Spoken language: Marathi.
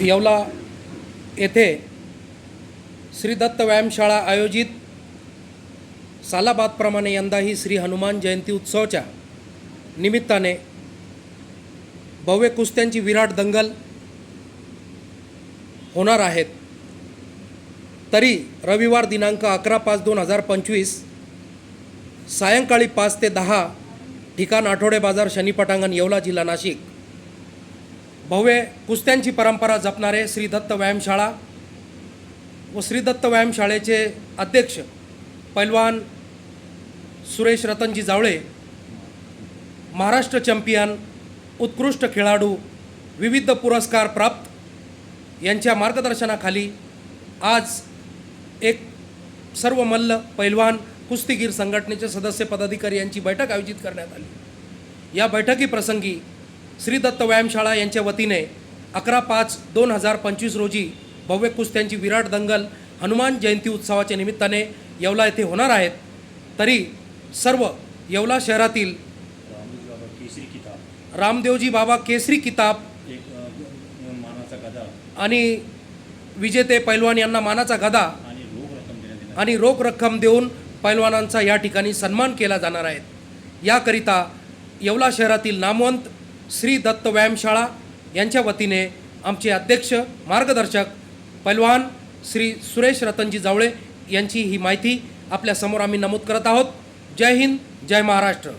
येवला येथे श्री दत्त व्यायामशाळा आयोजित सालाबादप्रमाणे यंदाही श्री हनुमान जयंती उत्सवाच्या निमित्ताने भव्य कुस्त्यांची विराट दंगल होणार आहेत. तरी रविवार दिनांक अकरा पाच दोन हजार पंचवीस सायंकाळी पाच ते दहा ठिकाण आठवडे बाजार शनीपटांगण येवला जिल्हा नाशिक भव्य कुस्त्यांची परंपरा जपणारे श्री दत्त व्यायामशाळा व श्री दत्त व्यायामशाळेचे अध्यक्ष पैलवान सुरेश रतनजी जावळे महाराष्ट्र चॅम्पियन उत्कृष्ट खेळाडू विविध पुरस्कार प्राप्त यांच्या मार्गदर्शनाखाली आज एक सर्व मल्ल पैलवान कुस्तीगीर संघटनेचे सदस्य पदाधिकारी यांची बैठक आयोजित करण्यात आली. या बैठकीप्रसंगी श्री दत्त व्यायामशाळा यांच्या वतीने अकरा पाच दोन हजार पंचवीस रोजी भव्य कुस्त्यांची विराट दंगल हनुमान जयंती उत्सवाच्या निमित्ताने येवला येथे होणार आहेत. तरी सर्व येवला शहरातील रामदेवजी बाबा केसरी किताब गदा आणि विजेते पैलवान यांना मानाचा गदा आणि रोख रक्कम आणि रोख रक्कम देऊन पैलवानांचा या ठिकाणी सन्मान केला जाणार आहे. याकरिता येवला शहरातील नामवंत श्री दत्त व्यायामशाळा यांच्या वतीने आमचे अध्यक्ष मार्गदर्शक पैलवान श्री सुरेश रतनजी जावळे यांची ही माहिती आपल्यासमोर आम्ही नमूद करत आहोत. जय हिंद जय महाराष्ट्र.